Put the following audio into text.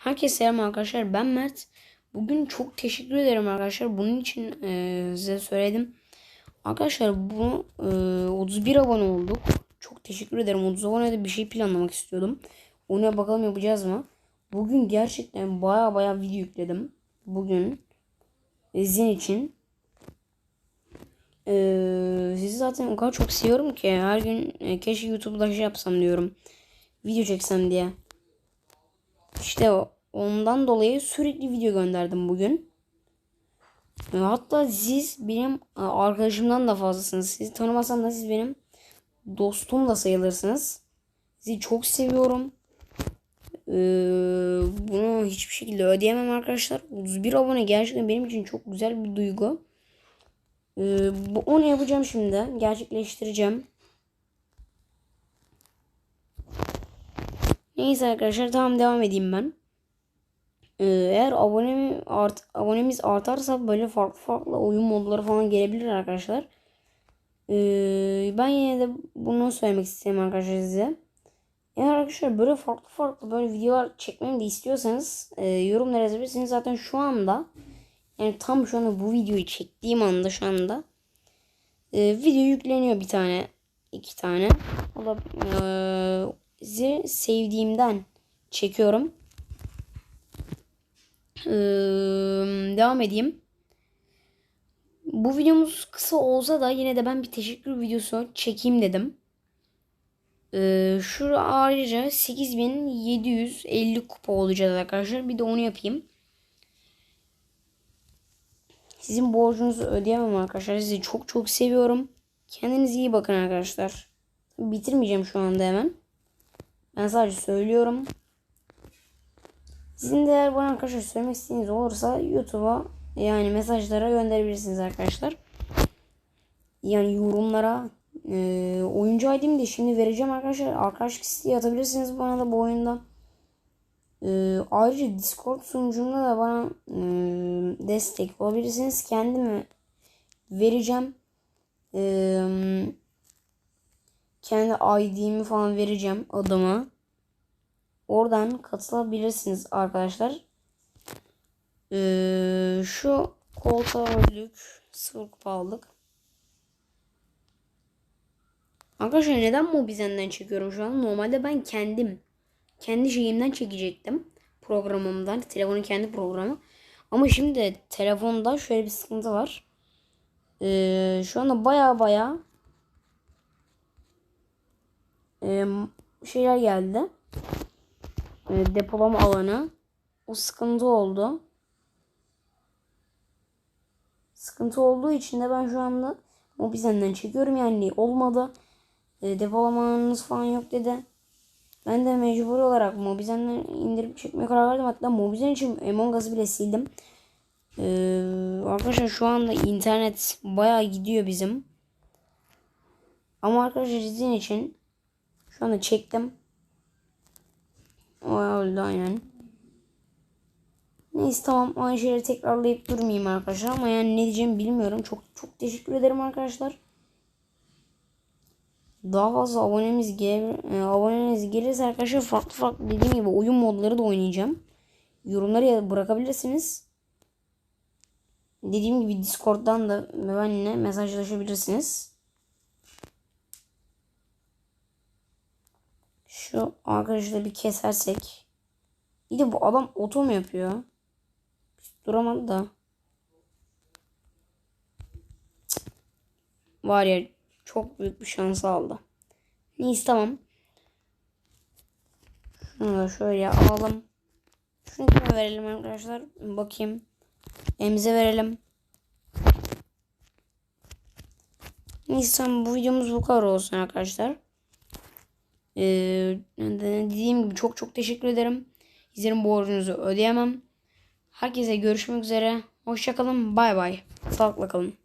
Herkese selam arkadaşlar. Ben Mert. Bugün çok teşekkür ederim arkadaşlar. Bunun için e, size söyledim. Arkadaşlar bu e, 31 abone olduk. Çok teşekkür ederim. 30 abonede bir şey planlamak istiyordum. Ona bakalım yapacağız mı? Bugün gerçekten baya baya video yükledim. Bugün sizin için. E, sizi zaten o kadar çok seviyorum ki her gün e, keşke YouTube'da şey yapsam diyorum. Video çeksem diye. İşte ondan dolayı sürekli video gönderdim bugün. Hatta siz benim arkadaşımdan da fazlasınız. Sizi tanımasam da siz benim dostum da sayılırsınız. Sizi çok seviyorum. Ee, bunu hiçbir şekilde ödeyemem arkadaşlar. 31 abone gerçekten benim için çok güzel bir duygu. Ee, onu yapacağım şimdi. Gerçekleştireceğim. Neyse arkadaşlar tamam devam edeyim ben. Ee, eğer abonemi art, abonemiz artarsa böyle farklı farklı oyun modları falan gelebilir arkadaşlar. Ee, ben yine de bunu söylemek istedim arkadaşlar size. Eğer arkadaşlar böyle farklı farklı böyle videolar çekmemi de istiyorsanız e, yorumlara yazabilirsiniz. Zaten şu anda yani tam şu anda bu videoyu çektiğim anda şu anda e, video yükleniyor bir tane iki tane. O da e, sevdiğimden çekiyorum. Ee, devam edeyim. Bu videomuz kısa olsa da yine de ben bir teşekkür videosu çekeyim dedim. Ee, şu ayrıca 8750 kupa olacağız arkadaşlar. Bir de onu yapayım. Sizin borcunuzu ödeyemem arkadaşlar. Sizi çok çok seviyorum. Kendinize iyi bakın arkadaşlar. Bitirmeyeceğim şu anda hemen. Ben sadece söylüyorum. Sizin de eğer bana arkadaşlar söylemek istediğiniz olursa YouTube'a yani mesajlara gönderebilirsiniz arkadaşlar. Yani yorumlara e, oyuncu ID'mi de şimdi vereceğim arkadaşlar. Arkadaşlık isteği atabilirsiniz bana da bu oyunda. E, ayrıca Discord sunucumda da bana e, destek olabilirsiniz. Kendimi vereceğim. E, kendi ID'mi falan vereceğim adımı. Oradan katılabilirsiniz arkadaşlar. Ee, şu koltuğa öldük. Sıfır kupa. Arkadaşlar neden Mobizen'den çekiyorum şu an? Normalde ben kendim kendi şeyimden çekecektim. Programımdan. Telefonun kendi programı. Ama şimdi telefonda şöyle bir sıkıntı var. Ee, şu anda baya baya e, şeyler geldi e, depolama alanı. O sıkıntı oldu. Sıkıntı olduğu için de ben şu anda Mobizen'den çekiyorum yani olmadı. E, depolama alanınız falan yok dedi. Ben de mecbur olarak Mobizen'den indirip çekmeye karar verdim. Hatta Mobizen için Among Us'ı bile sildim. Ee, arkadaşlar şu anda internet bayağı gidiyor bizim. Ama arkadaşlar sizin için şu anda çektim. O öldü aynen. Neyse tamam aynı şeyleri tekrarlayıp durmayayım arkadaşlar ama yani ne diyeceğimi bilmiyorum. Çok çok teşekkür ederim arkadaşlar. Daha fazla abonemiz gel e, aboneniz gelirse arkadaşlar farklı farklı dediğim gibi oyun modları da oynayacağım. Yorumları bırakabilirsiniz. Dediğim gibi Discord'dan da benimle mesajlaşabilirsiniz. Şu arkadaşı da bir kesersek. Bir de bu adam oto mu yapıyor? Duramadı da. Var ya çok büyük bir şans aldı. Neyse tamam. Şunu da şöyle alalım. Şunu kime verelim arkadaşlar? Bakayım. Emze verelim. Neyse bu videomuz bu kadar olsun arkadaşlar. Ee, dediğim gibi çok çok teşekkür ederim. Sizlerin borcunuzu ödeyemem. Herkese görüşmek üzere. Hoşçakalın. Bay bay. Sağlıkla kalın.